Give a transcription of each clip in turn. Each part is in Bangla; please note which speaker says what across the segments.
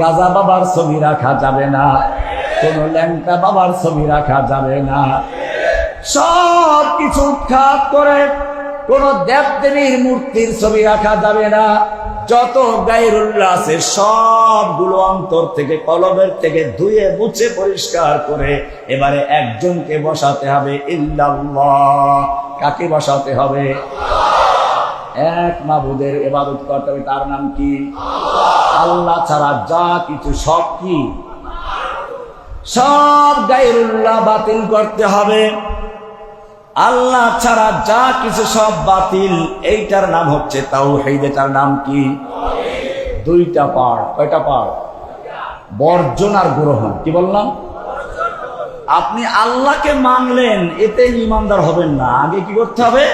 Speaker 1: গাজা বাবার ছবি রাখা যাবে না, কোন ল্যাংটা বাবার ছবি রাখা যাবে না। সব কিছু উৎখাত করে কোন দেবদেবীর মূর্তির ছবি রাখা যাবে না। যত গাইরুল্লাহ আছে সবগুলো অন্তর থেকে কলবের থেকে ধুয়ে মুছে পরিষ্কার করে এবারে একজনকে বসাতে হবে, ইল্লাল্লাহ। কাকে বসাতে হবে? এক মাবুদের এবাদত করতে হবে, তার নাম কি? আল্লাহ ছাড়া যা কিছু সব কি? সব গাইরুল্লাহ বাতিল করতে হবে। আল্লাহ ছাড়া যা কিছু সব বাতিল, এইটার নাম হচ্ছে তাও এটার নাম কি? দুইটা পার কয়টা পার বর্জন আর গ্রহণ, কি বললাম? আপনি আল্লাহকে মানলেন এতে ইমানদার হবেন না। আগে কি করতে হবে?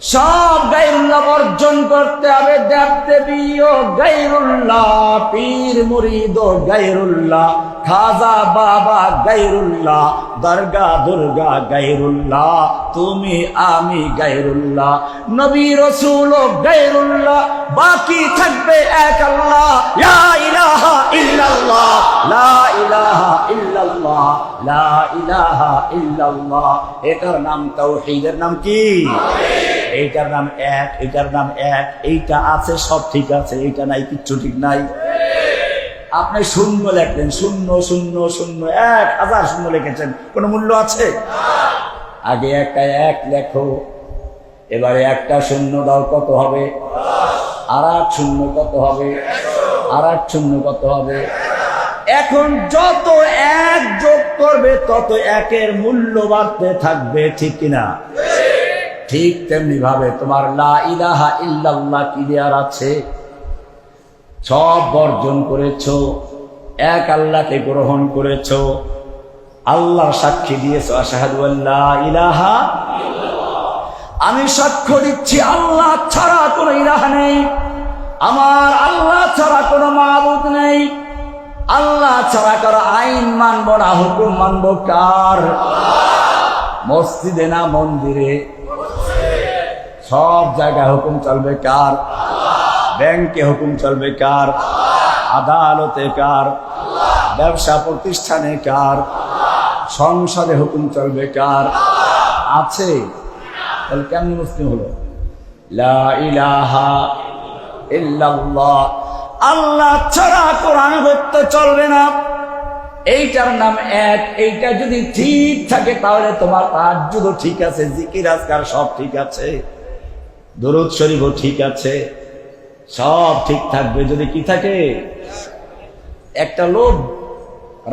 Speaker 1: সব গাইরুল্লাহ বর্জন করতে হবে দেব দেবী ও গাইরুল্লাহ পীর মুরিদ ও গাইরুল্লাহ খাজা বাবা গাইরুল্লাহ দরগা দুর্গা গাইরুল্লাহ তুমি আমি গাইরুল্লাহ নবী রসুল ও গাইরুল্লাহ বাকি থাকবে এক আল্লাহ, লা ইলাহা ইল্লাল্লাহ, লা ইলাহা ইল্লাল্লাহ, লা ইলাহা ইল্লাল্লাহ, এটার নাম তাওহীদের নাম কি? এইটার নাম এক, এইটার নাম এক, এইটা আছে, সব ঠিক আছে, এইটা নাই, কিচ্ছু ঠিক নাই। আপনি শূন্য লেখলেন, শূন্য শূন্য শূন্য, এক হাজার শূন্য লিখেছেন। কোনো মূল্য আছে? আগে একটা এক লেখো, এবারে একটা শূন্য দাও, কত হবে? আর আট শূন্য কত হবে? আর আট শূন্য কত হবে? এখন যত এক যোগ করবে, তত একের মূল্য বাড়তে থাকবে, ঠিক কিনা? ঠিক তেমনি ভাবে তোমার লা ইলাহা ইল্লাল্লাহ আছে? সব বর্জন করেছ, এক আল্লাহকে গ্রহণ করেছ, আল্লাহ সাক্ষী দিয়েছ, আশাহাদু ইলাহা আমি সাক্ষ্য দিচ্ছি, আল্লাহ ছাড়া কোনো ইলাহা নেই, আমার আল্লাহ ছাড়া কোনো মাবুদ নেই, আল্লাহ ছাড়া কারও আইন মানব না, হুকুম মানব কার? মসজিদে না মন্দিরে? সব জায়গায় হুকুম চলবে কার? ব্যাংকে হুকুম চলবে কার? আদালতে কার? ব্যবসা প্রতিষ্ঠানে কার? সংসদে হুকুম চলবে কার? আছে। তাহলে কেমন মুসলিম হলো? আল্লাহ ছাড়া কোরআন করতে চলবে না। এইটার নাম এক। এইটা যদি ঠিক থাকে, তাহলে তোমার তাজ্জুদও ঠিক আছে, জিকির আজকার সব ঠিক আছে। দরুদ শরীফও ঠিক আছে, সব ঠিক থাকবে, যদি কি থাকে? একটা লোক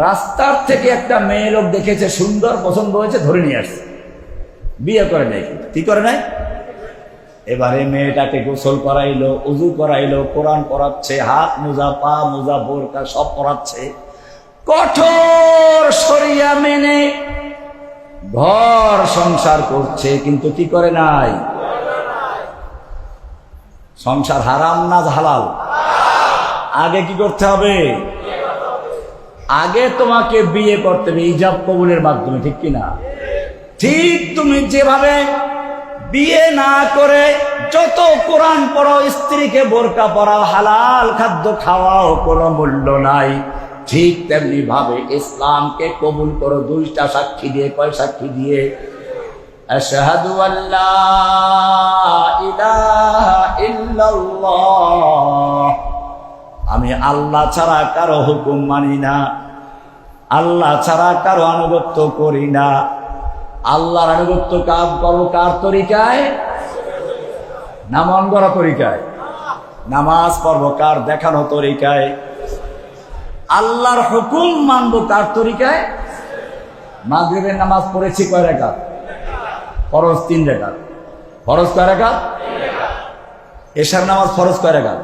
Speaker 1: রাস্তার থেকে একটা মেয়ে লোক দেখেছে, সুন্দর পছন্দ হয়েছে, ধরে নিয়ে আসছে। বিয়ে করে নাই কি করে নাই? এবারে মেয়েটাকে গোসল করাইলো, উজু করাইলো, কোরআন পড়াচ্ছে, হাত মোজা, পা মোজা, বোরকা সব পড়াচ্ছে। কঠোর সরিয়া মেনে ঘর সংসার করছে, কিন্তু কি করে নাই? সংসার হারাম না হালাল? আগে কি করতে হবে? আগে তোমাকে বিয়ে করতে হবে ইজাব কবুলের মাধ্যমে, ঠিক কিনা? ঠিক তুমি যেভাবে বিয়ে না করে যত কোরআন পড়াও, স্ত্রীকে বোরকা পরাও, হালাল খাদ্য খাওয়াও কোনো মূল্য নাই। ঠিক তেমনি ভাবে ইসলামকে কবুল করো, দুইটা সাক্ষী দিয়ে, কয় সাক্ষী দিয়ে? আশহাদু আল্লা ইলাহা ইল্লাল্লাহ। আমি আল্লাহ ছাড়া কারও হুকুম মানি না। আল্লাহ ছাড়া কারও আনুগত্য করি না। আল্লাহর আনুগত্য কাজ করো, কার তরিকায়? নামন করা তরিকায়। নামাজ পড়ব কার দেখানো তরিকায়। আল্লাহর হুকুম মানবো কার তরিকায়? মাগরিবের নামাজ পড়েছি কয় রেখাত ফরজ তিন রেখাত। ফরজ কয় রেখাত? এশার নামাজ ফরজ কয় রেখাত?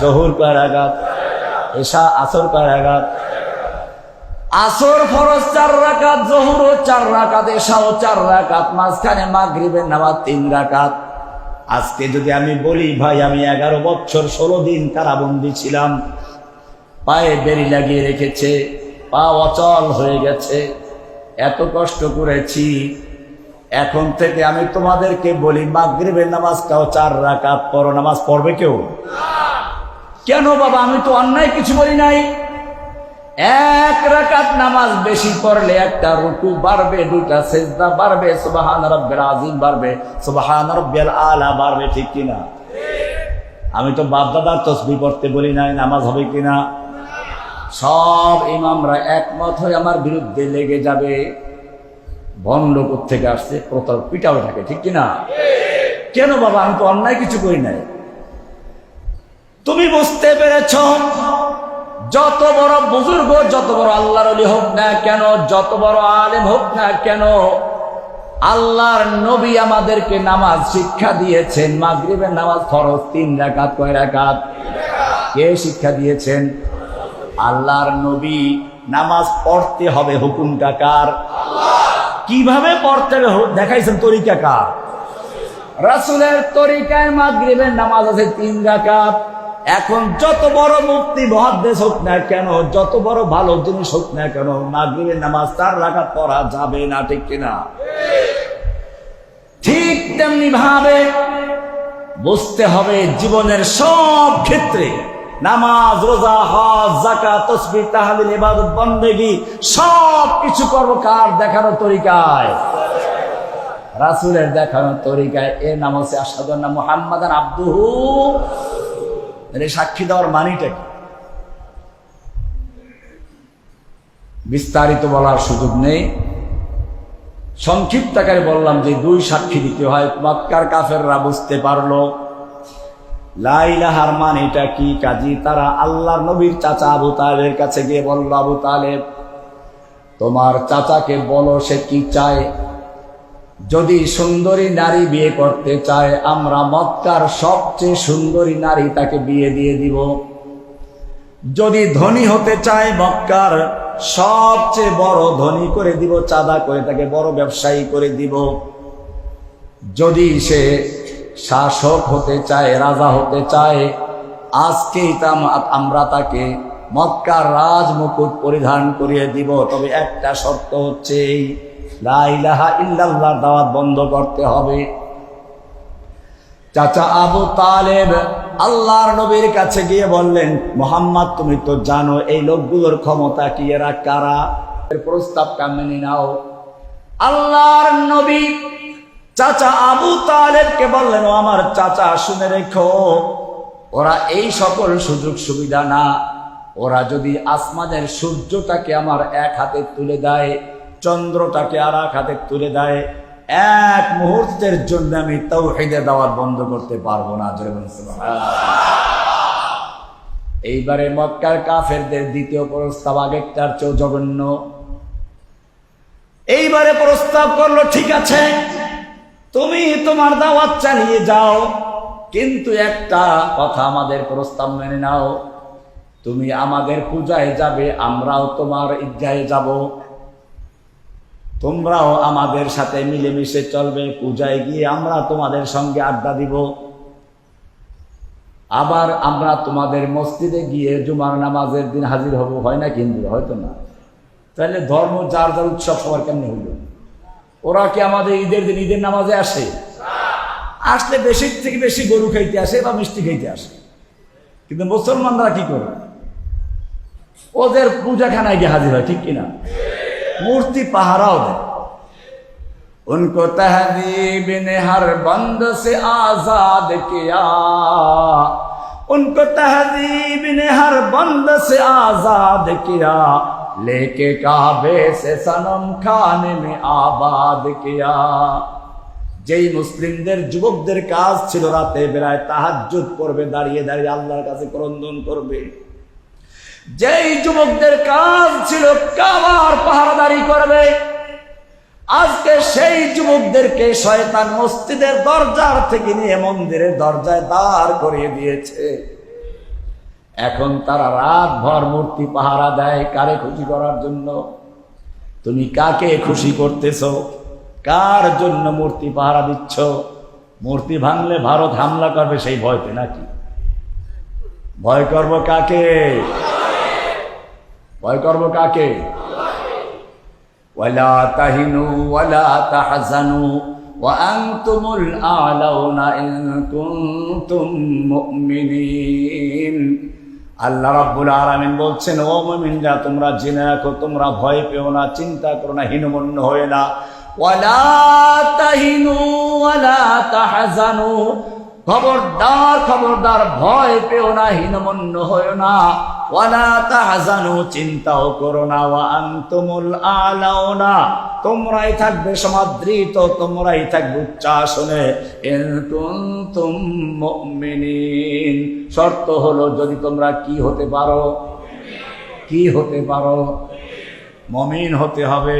Speaker 1: জহুর কয় রেখাত। এশা আসর কয় রেখাত? আসর ফরজ চার রাকাত জহুরও চার রাকাত এশাও চার রাকাত মাঝখানে মাগরিবের নামাজ তিন রাকাত আজকে যদি আমি বলি, ভাই, আমি এগারো বছর ষোলো দিন কারাবন্দি ছিলাম। পায়ে বেরি লাগিয়ে রেখেছে, পা অচল হয়ে গেছে। এত কষ্ট করেছি এখন থেকে আমি তোমাদেরকে বলি, মাগরিবের নামাজটাও চার রাকাত পড়ো। নামাজ পড়বে কেউ? কেন বাবা, আমি তো অন্যায় কিছু বলি নাই। এক রাকাত নামাজ বেশি পড়লে একটা রুকু বাড়বে দুটা সেজদা বাড়বে, সুবাহান রব্বের আজিম বাড়বে, সুবাহান রব্বের আলা বাড়বে, ঠিক কিনা আমি তো বাপদাদার তসবি পড়তে বলি নাই, নামাজ হবে কিনা সব ইমামরা একমত হয়ে আমার বিরুদ্ধে লেগে যাবে। ভণ্ড থেকে আসছে? প্রতাপ পিটাও থাকে ঠিক কিনা? কেন বাবা, আমি তো অন্যায় কিছু করি নাই। তুমি বুঝতে পেরেছ, যত বড় বুজুর্গ, যত বড় আল্লাহর অলি হোক না কেন, যত বড় আলেম হোক না কেন, আল্লাহর নবী আমাদেরকে নামাজ শিক্ষা দিয়েছেন। মাগরিবের নামাজ ফরজ, তিন রাকাত, কয় রাকাত? কে শিক্ষা দিয়েছেন? আল্লাহর নবী। নামাজ পড়তে হবে হুকুম কাকার কীভাবে পড়তে দেখাইছেন তরিকা কার? রাসুলের তরিকায় মাগরিবের নামাজ আছে তিন রাকাত। এখন যত বড় মুক্তি মহাদেশ হোক না কেন, যত বড় ভালো জিনিস হোক না কেন, মাগরিবের নামাজ তার রাকাত পড়া যাবে না, ঠিক কিনা? ঠিক তেমনি ভাবে বুঝতে হবে জীবনের সব ক্ষেত্রে নামাজ, রোজা, হজ জাকাত তসবির তাহালিল, ইবাদত, বন্দেগি সব কিছু করব কার দেখানো তরিকায়? রাসুলের দেখানো তরিকায়। এ নাম হচ্ছে নাম মোহাম্মদান আব্দুহু। এর সাক্ষী দেওয়ার মানিটা কি? বিস্তারিত বলার সুযোগ নেই। সংক্ষিপ্ত আকারে বললাম যে দুই সাক্ষী দিতে হয়। মক্কার কাফেররা বুঝতে পারল লাইলাহার মান এটা কি? কাজী তারা আল্লাহর নবীর চাচা আবু তালেবের কাছে গিয়ে বলল, আবু তালেব, তোমার চাচাকে বলো সে কি চায়? যদি সুন্দরী নারী বিয়ে করতে চায়, আমরা মক্কার সবচেয়ে সুন্দরী নারী তাকে বিয়ে দিয়ে দিব। যদি ধনী হতে চায়, মক্কার সবচেয়ে বড় ধনী করে দিব, চাঁদা করে তাকে বড় ব্যবসায়ী করে দিব। যদি সে শাসক হতে চায়, রাজা হতে চায়। আজকেই তাম- আমরা তাকে মক্কার রাজ মুকুট পরিধান করিয়ে দিব। তবে একটা শর্ত হচ্ছে দাওয়াত বন্ধ করতে হবে। চাচা আবু তালেব আল্লাহর নবীর কাছে গিয়ে বললেন, মোহাম্মদ, তুমি তো জানো এই লোকগুলোর ক্ষমতা কি? এরা কারা? প্রস্তাবটা মেনে নাও। আল্লাহর নবী চাচা আবু তালেবকে বললেন আমার চাচা, শুনে রেখো। ওরা এই সকল সুযোগ সুবিধা না। ওরা যদি আসমানের সূর্যটাকে আমার এক হাতে তুলে দেয়, চন্দ্রটাকে আর এক হাতে তুলে দেয়, এক মুহূর্তের জন্য আমি তাও হেদে দাওয়াত বন্ধ করতে পারব না। এইবারে মক্কার কাফেরদের দ্বিতীয় প্রস্তাব আগেরটার চেয়েও জঘন্য। এইবারে প্রস্তাব করল, ঠিক আছে তুমি তোমার দাওয়াত চালিয়ে যাও। কিন্তু একটা কথা আমাদের প্রস্তাব মেনে নাও। তুমি আমাদের পূজায় যাবে, আমরাও তোমার ইজ্জায় যাব। তোমরাও আমাদের সাথে মিলেমিশে চলবে, পূজায় গিয়ে আমরা তোমাদের সঙ্গে আড্ডা দিব। আবার আমরা তোমাদের মসজিদে গিয়ে জুমার নামাজের দিন হাজির হব, হয় না কিন্তু হয়তো না। তাহলে ধর্ম যার যার উৎসব সবার কেমনি হইল? ওরা কি আমাদের ঈদের দিন ঈদের নামাজে আসে আসলে বেশি থেকে বেশি গরু খাইতে আসে বা মিষ্টি খাইতে আসে কিন্তু মুসলমানরা কি করে ওদের পূজাখানায় গিয়ে হাজির হয় ঠিক কিনা মূর্তি পাহারাও দেয় उनको तहजीब ने हर बंद से आजाद किया उनको तहजीब ने हर बंद से आजाद किया लेके काबे से सनम खाने में आबाद किया যেই মুসলিমদের যুবকদের কাজ ছিল রাতে বেলায় তাহাজ্জুদ করবে দাঁড়িয়ে দাঁড়িয়ে আল্লাহর কাছে ক্রন্দন করবে যেই যুবকদের কাজ ছিল কাবার পাহারাদারি করবে আজকে সেই যুবকদেরকে শয়তান মসজিদের দরজার থেকে নিয়ে মন্দিরের দরজায় দাঁড় করিয়ে দিয়েছে এখন তারা রাত ভর মূর্তি পাহারা দেয় কারে খুশি করার জন্য তুমি কাকে খুশি করতেছ কার জন্য মূর্তি পাহারা দিচ্ছ মূর্তি ভাঙলে ভারত হামলা করবে সেই ভয়তে নাকি ভয় করব কাকে ভয় করব কাকে ولا تهنوا ولا تحزنوا وأنتم الأعلون إن كنتم مؤمنين আল্লাহ রাব্বুল আলমিন বলছেন, ও মমিনরা, তোমরা জেনে রাখো, তোমরা ভয় পেও না, চিন্তা করো না, হীনমন্য হয়ে না। ওয়ালা খবরদার খবরদার, ভয় পেও না, হীনমন্য হয়েও না। ওয়ালা তাহজানু, চিন্তাও করো না, ওয়া তোমরাই থাকবে সমাদৃত, তোমরাই থাকবে উচ্চাসনে। কুনতুম শর্ত হলো, যদি তোমরা কি হতে পারো, কি হতে পারো, মমিন হতে হবে।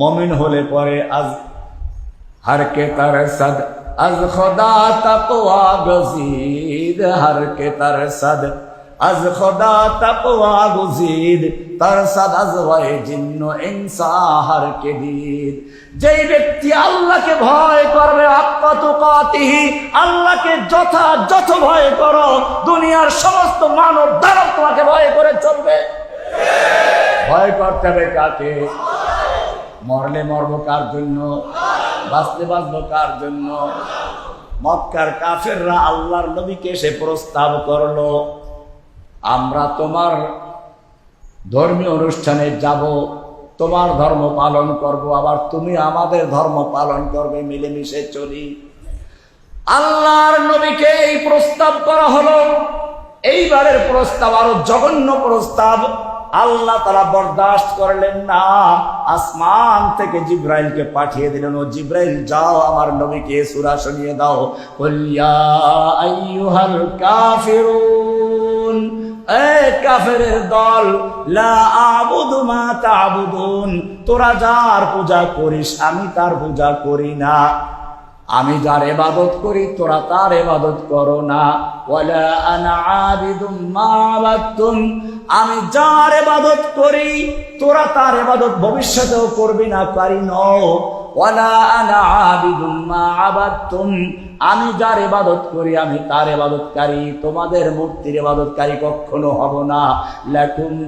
Speaker 1: মমিন হলে পরে আজ হারকে তার সাদ, আজ খোদা তাকওয়া হারকে তার সাদ। আজ খোদা তাকওয়া গুজিদ তার সাদাজ রয়ে জিন্ন ইনসাহার কেদির যেই ব্যক্তি আল্লাহকে ভয় করবে আত্মাতুকাতিহি আল্লাহকে যথাযথ ভয় করো, দুনিয়ার সমস্ত মানব দ্বারা তোমাকে ভয় করে চলবে। ভয় করতে হবে কাকে? মরলে মরব কার জন্য? বাঁচতে বাঁচবো কার জন্য? মক্কার কাফেররা আল্লাহর নবীকে সে প্রস্তাব করল। আমরা তোমার ধর্মীয় অনুষ্ঠানে যাব, তোমার ধর্ম পালন করব, আবার তুমি আমাদের ধর্ম পালন করবে, মিলেমিশে চলি। আল্লাহর নবীকে এই প্রস্তাব করা হলো। এইবারের প্রস্তাব আরও জঘন্য প্রস্তাব। আল্লাহ তারা বরদাস্ত করলেন, না, আসমান থেকে জিব্রাইলকে পাঠিয়ে দিলেন। ও জিব্রাইল, যাও আমার নবীকে সুরা শুনিয়ে দাও। কল্যা আইয়ুহাল কাফিরুন। কাফেরের দল, লা আবুদু মা তাবুদুন, তোরা যার পূজা করিস, আমি তার পূজা করি না। আমি যার এবাদত করি, তোরা তার এবাদত করো না। ওয়ালা আনা আবিদুম আমি যার এবাদত করি, তোরা তার এবাদত ভবিষ্যতেও করবি না, পারি ন। আমি যার এবাদত করি, আমি তার এবাদতকারী তোমাদের মূর্তির এবাদতকারী কখনো হব না।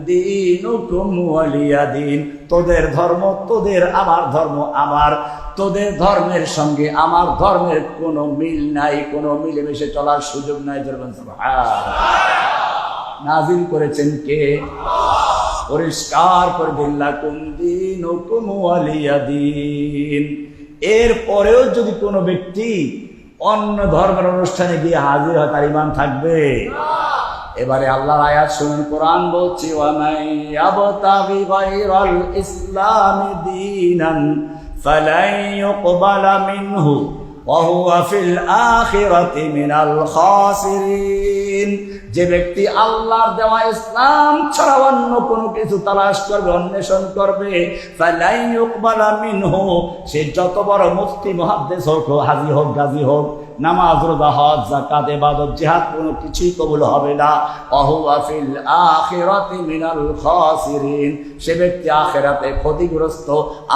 Speaker 1: দিনুকুম ওয়ালিয়া দিন। তোদের ধর্ম, তোদের আমার ধর্ম আমার। তোদের ধর্মের সঙ্গে আমার ধর্মের কোনো মিল নাই, কোনো মিলেমিশে চলার সুযোগ নাই। ধর্মের নাজিল করেছেন কে? পরিষ্কার করে বললা কোন দিন ও দিন। এরপরেও যদি কোনো ব্যক্তি অন্য ধর্মের অনুষ্ঠানে গিয়ে হাজির হয়, তার ইমান থাকবে? এবারে আল্লাহ আয়াত শুনুন, কোরআন বলছি ওয়ানাই আবতাগি বাইরাল ইসলাম দীনান ফালাই ইউকবালা মিনহু ওয়া হুয়া ফিল আখিরাতি মিনাল খাসিরিন। যে ব্যক্তি আল্লাহর দেওয়া ইসলাম ছাড়া অন্য কোনো কিছু তালাশ করবে, অন্বেষণ করবে সে যত বড় মুফতি, মুহাদ্দিস হোক, হাজি হোক, গাজী হোক, নামাজ, রোজা, হজ, যাকাত, ইবাদত, জিহাদ কোনো কিছুই কবুল হবে না। অহু ফিল আখিরাতি মিনাল খাসিরিন, সে ব্যক্তি আখিরাতে ক্ষতিগ্রস্ত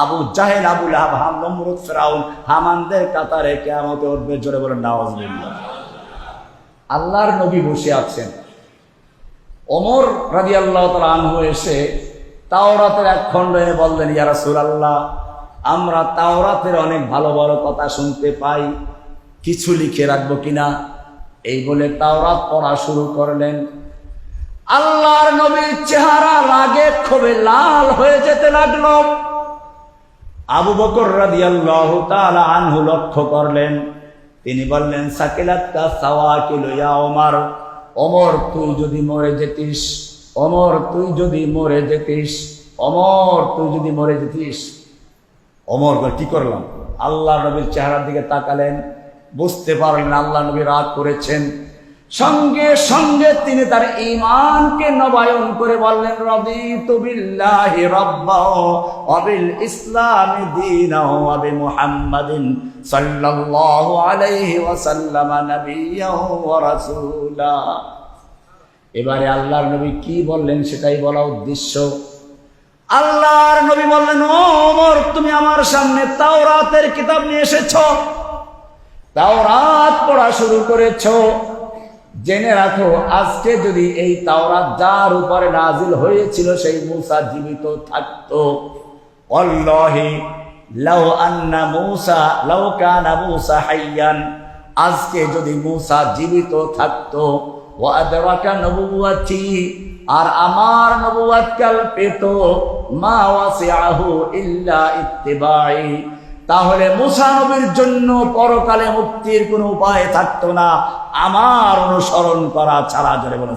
Speaker 1: আবু জাহেল আবুল লাহাব হাম নমরুদ ফিরাউন, হামানদের কাতারে কিয়ামতে উঠবে, জোরে বলেন নাউজুবিল্লাহ আল্লাহর নবী বসে আছেন। ওমর রাদিয়াল্লাহু তাআলা আনহু এসে তাওরাতের এক খণ্ড এনে বললেন, ইয়া রাসূলুল্লাহ, আমরা তাওরাতের অনেক ভালো ভালো কথা শুনতে পাই। কিছু লিখে রাখব কিনা? এই বলে তাওরাত পড়া শুরু করলেন। আল্লাহর নবীর চেহারা রাগে ক্ষোভে লাল হয়ে যেতে লাগল। আবু বকর রাদিয়াল্লাহু তাআলা আনহু লক্ষ্য করলেন তিনি বললেন সাকিলাত্তা ওমর। ওমর, তুই যদি মরে যেতিস অমর তুই যদি মরে যেতিস অমর তুই যদি মরে যেতিস। অমর কি করলাম? আল্লাহ নবীর চেহারার দিকে তাকালেন, বুঝতে পারলেন আল্লাহ নবী রাগ করেছেন। সঙ্গে সঙ্গে তিনি তার ইমানকে নবায়ন করে বললেন, রবি বিল্লাহি রাব্বাহ ওয়া বিল ইসলামি দীনাহু ওয়া বি মুহাম্মাদিন সাল্লাল্লাহু আলাইহি ওয়াসাল্লাম নাবিয়্যাহু ওয়া রাসূলা। এবারে আল্লাহর নবী কি বললেন সেটাই বলা উদ্দেশ্য। আল্লাহর নবী বললেন, ও ওমর, তুমি আমার সামনে তাওরাতের কিতাব নিয়ে এসেছ। তাওরাত পড়া শুরু করেছ। জেনে রাখো, আজকে যদি এই তাওরাত যার উপরে নাজিল হয়েছিল, সেই মূসা জীবিত থাকতো। অল্লাহি লাউ আন্না মুসা, লাউ কানা মুসা হাইয়ান। আজকে যদি মুসা জীবিত থাকতো ও আদরাকা আর আমার নবুয়াত কাল পেত, মা ওয়াসিআহু ইল্লা ইত্তিবাই তাহলে মুসা নবীর জন্য পরকালে মুক্তির কোনো উপায় থাকতো না। আমার অনুসরণ করা ছাড়া জোরে বলে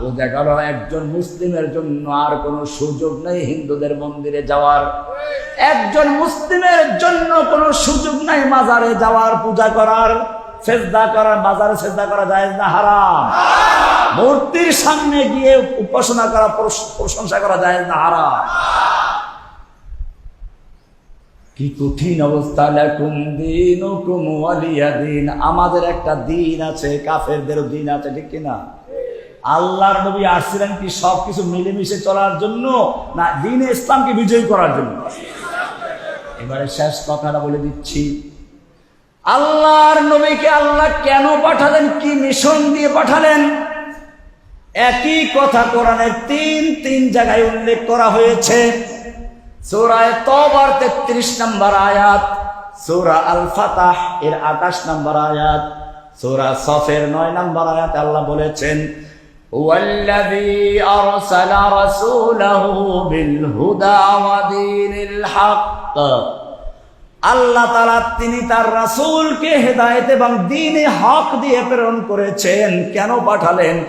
Speaker 1: বোঝা একজন মুসলিমের জন্য আর কোনো সুযোগ নেই হিন্দুদের মন্দিরে যাওয়ার। একজন মুসলিমের জন্য কোনো সুযোগ নাই মাজারে যাওয়ার, পূজা করার, সেজদা করার, মাজারে সেজদা করা যায় না, হারাম। মূর্তির সামনে গিয়ে উপাসনা করা প্রশংসা করা যায় না, হারাম। কি কঠিন অবস্থা লাকুম দিনুকুম ওয়ালিয়া দিন। আমাদের একটা দিন আছে, কাফেরদেরও দিন আছে, ঠিক কিনা? আল্লাহর নবী আসছিলেন কি সবকিছু মিলেমিশে চলার জন্য, না দিনে ইসলামকে বিজয়ী করার জন্য? এবারে শেষ কথাটা বলে দিচ্ছি। আল্লাহর নবীকে আল্লাহ কেন পাঠালেন, কি মিশন দিয়ে পাঠালেন? একই কথা কোরআনের তিন তিন জায়গায় উল্লেখ করা হয়েছে। সূরায়ে তবার তেত্রিশ নম্বর আয়াত সূরা আল ফাতাহ এর আঠাশ নম্বর আয়াত সূরা সফের নয় নম্বর আয়াত আল্লাহ বলেছেন والذي أرسل رسوله بالهدى ودين الحق আল্লাহ তালা তিনি তার রাসূলকে হেদায়েত এবং দিনে হক দিয়ে প্রেরণ করেছেন। কেন পাঠালেন?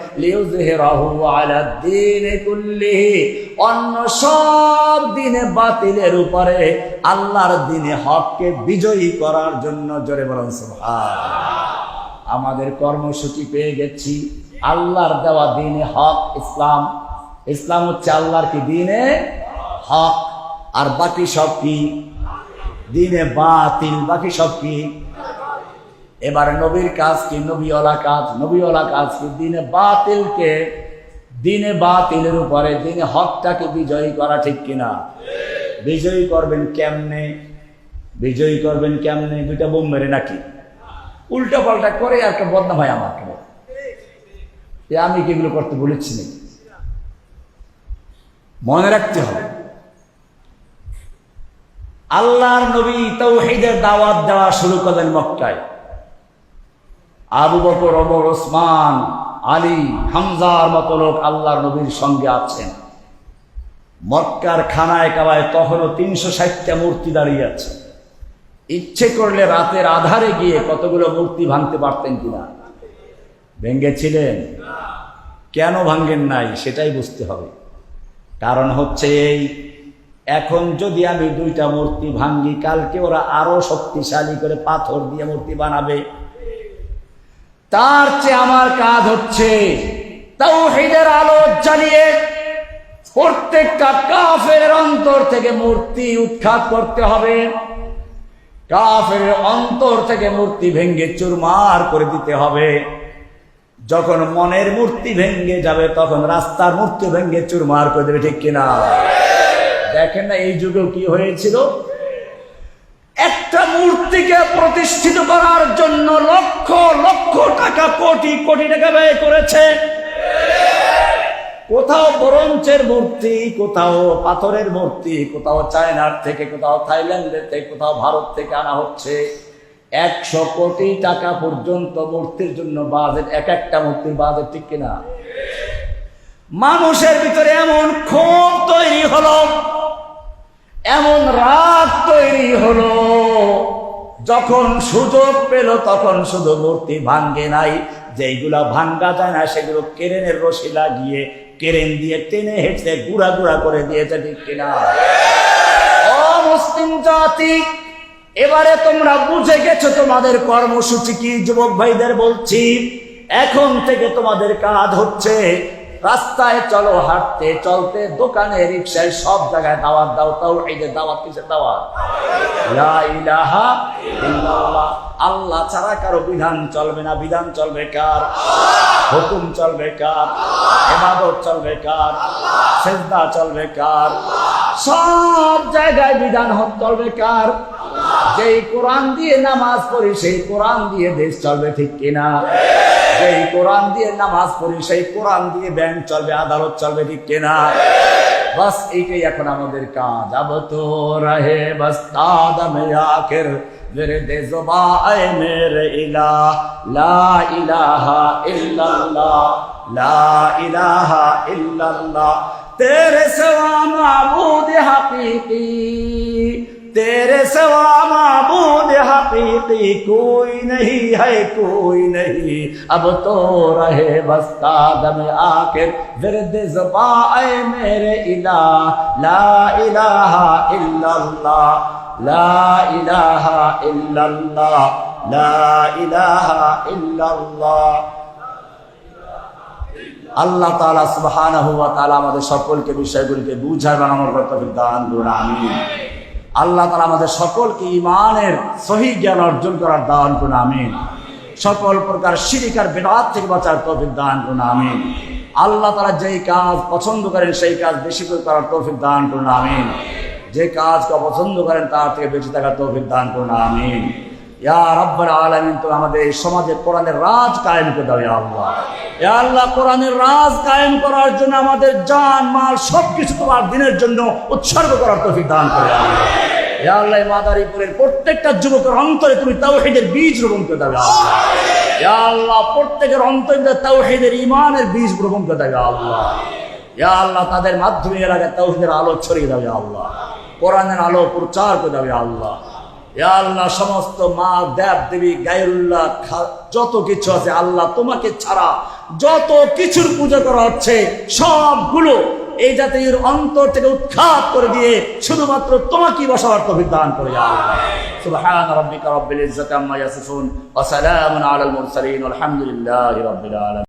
Speaker 1: অন্য সব দিনে বাতিলের উপরে আল্লাহর দিনে হককে বিজয়ী করার জন্য জোরে বলুন আমাদের কর্মসূচি পেয়ে গেছি। আল্লাহর দেওয়া দিনে হক ইসলাম। ইসলাম হচ্ছে আল্লাহর কি? দিনে হক। আর বাকি সব কি? দিনে বাতিল, বাকি সব কি? এবার নবীর কাজ কি? নবীওয়ালা কাজ। নবীওয়ালা কাজ কি? দিনে বাতিলকে, দিনে বাতিলের উপরে, দিনে হকটাকে বিজয়ী করা ঠিক কিনা? বিজয়ী করবেন কেমনে? বিজয়ী করবেন কেমনে? দুইটা বোম মেরে নাকি? উল্টা পাল্টা করে আর একটা বদনাম হয় আমাকে। আমি কি এগুলো করতে বলেছি নাকি? মনে রাখতে হবে। আল্লাহর নবী তৌহিদের দাওয়াত দেওয়া শুরু করলেন মক্কায়। আবু বকর অমর ওসমান, আলী, হামজার মতো লোক আল্লাহর নবীর সঙ্গে আছেন। মক্কার খানায় কাবায় তখনও তিনশো ষাটটা মূর্তি দাঁড়িয়ে আছে। ইচ্ছে করলে রাতের আধারে গিয়ে কতগুলো মূর্তি ভাঙতে পারতেন কিনা? ভেঙ্গেছিলেন কেন ভাঙ্গেন নাই সেটাই বুঝতে হবে। কারণ হচ্ছে এই এখন যদি আমি দুইটা মূর্তি ভাঙ্গি, কালকে ওরা আরও শক্তিশালী করে পাথর দিয়ে মূর্তি বানাবে। তার চেয়ে আমার কাজ হচ্ছে তাও হেদের আলো জ্বালিয়ে প্রত্যেকটা কাফের অন্তর থেকে মূর্তি উৎখাত করতে হবে। কাফের অন্তর থেকে মূর্তি ভেঙ্গে চুরমার করে দিতে হবে। যখন মনের মূর্তি ভেঙ্গে যাবে, তখন রাস্তার মূর্তি ভেঙ্গে চুরমার করে দেবে, ঠিক কিনা? দেখেন না, এই যুগেও কি হয়েছিল? একটা মূর্তিকে প্রতিষ্ঠিত করার জন্য লক্ষ লক্ষ টাকা, কোটি কোটি টাকা ব্যয় করেছে। কোথাও ব্রোঞ্জের মূর্তি, কোথাও পাথরের মূর্তি, কোথাও চায়নার থেকে, কোথাও থাইল্যান্ডের থেকে, কোথাও ভারত থেকে আনা হচ্ছে। একশো কোটি টাকা পর্যন্ত মূর্তির জন্য বাজেট, এক একটা মূর্তির বাজেট ঠিক কিনা? মানুষের ভিতরে এমন ক্ষোভ তৈরি হলো। এমন রাত তৈরি হলো, যখন সুযোগ পেল, তখন শুধু মূর্তি ভাঙ্গে নাই। যেইগুলা ভাঙ্গা যায় না, সেগুলো কেরেনের রশি লাগিয়ে, কেরেন দিয়ে টেনে হেঁটে গুড়া গুড়া করে দিয়েছে ঠিক কিনা। ও মুসলিম জাতি, এবারে তোমরা বুঝে গেছো তোমাদের কর্মসূচি কি, যুবক ভাইদের বলছি। এখন থেকে তোমাদের কাজ হচ্ছে রাস্তায় চলো, হাঁটতে, চলতে, দোকানে, রিক্সায়, সব জায়গায় দাওয়াত দাও তাও এই যে দাওয়াত? কিসের দাওয়াত। আল্লাহ ছাড়া কারও বিধান চলবে না। বিধান চলবে কার? হুকুম চলবে কার? এবাদত চলবে কার? সেজদা চলবে কার? সব জায়গায় বিধান চলবে কার? যেই কোরআন দিয়ে নামাজ পড়ি, সেই কোরআন দিয়ে দেশ চলবে ঠিক কিনা? সেই কোরআন দিয়ে নামাজ পড়ি সেই কোরআন দিয়ে ব্যাংক চলবে আদালত চলবে ঠিক কেনা বাস এইটাই এখন আমাদের কাজ আব তো রহে বাস দাদমে আখের মেরে দে জবা আয় মেরে ইলা লা ইলাহা ইল্লাল্লাহ লা ইলাহা ইল্লাল্লাহ তেরে সওয়া মাবুদ হাকিকি تیرے سوا معبود حقیقی کوئی نہیں ہے کوئی نہیں اب تو رہے بس قادم آخر ورد زبا اے میرے الہ لا الہ الا اللہ لا الہ الا اللہ لا الہ الا اللہ আল্লাহ তালা সুবাহ আমাদের সকলকে বিষয়গুলিকে বুঝার বানানোর কর্তব্য দান করুন আমি আল্লাহ তালা আমাদের সকলকে ইমানের সহি জ্ঞান অর্জন করার দান করুন, আমিন। সকল প্রকার শিরিকার বেদাত থেকে বাঁচার তৌফিক দান করুন, আমিন। আল্লাহ তালা যেই কাজ পছন্দ করেন, সেই কাজ বেশি করে করার তৌফিক দান করুন, আমিন। যে কাজকে অপছন্দ করেন, তার থেকে বেঁচে থাকার তৌফিক দান করুন, আমিন। তো আমাদের সমাজে রাজ আল্লাহ। কোরআনের রাজ কায়েম করার জন্য আমাদের জান, মাল সবকিছু তোমার দিনের জন্য উৎসর্গ করার তৌফিক দান করে আল্লাহ। মাদারীপুরের প্রত্যেকটা যুবকের অন্তরে তুমি তাওহীদের বীজ রোপণ করে দাও, ইয়া আল্লাহ। প্রত্যেকের অন্তরে তাওহীদের ঈমানের বীজ রোপণ করে ইয়া আল্লাহ। ইয়া আল্লাহ, তাদের মাধ্যমে এলাকায় তাওহীদের আলো ছড়িয়ে ইয়া আল্লাহ। কোরআনের আলো প্রচার করে ইয়া আল্লাহ। আল্লাহ, সমস্ত মা, দেব, দেবী গায়রুল্লাহ খা- যত কিছু আছে আল্লাহ তোমাকে ছাড়া যত কিছুর পূজা করা হচ্ছে, সবগুলো এই জাতির অন্তর থেকে উৎখাত করে দিয়ে শুধুমাত্র তোমাকেই বসাবার তৌফিক দান করে সুবহান রাব্বিকা রাব্বিল ইজ্জাতি আম্মা ইয়াসিফুন ওয়া সালামুন আলাল মুরসালিন ওয়ালহামদুলিল্লাহি রাব্বিল আলামিন।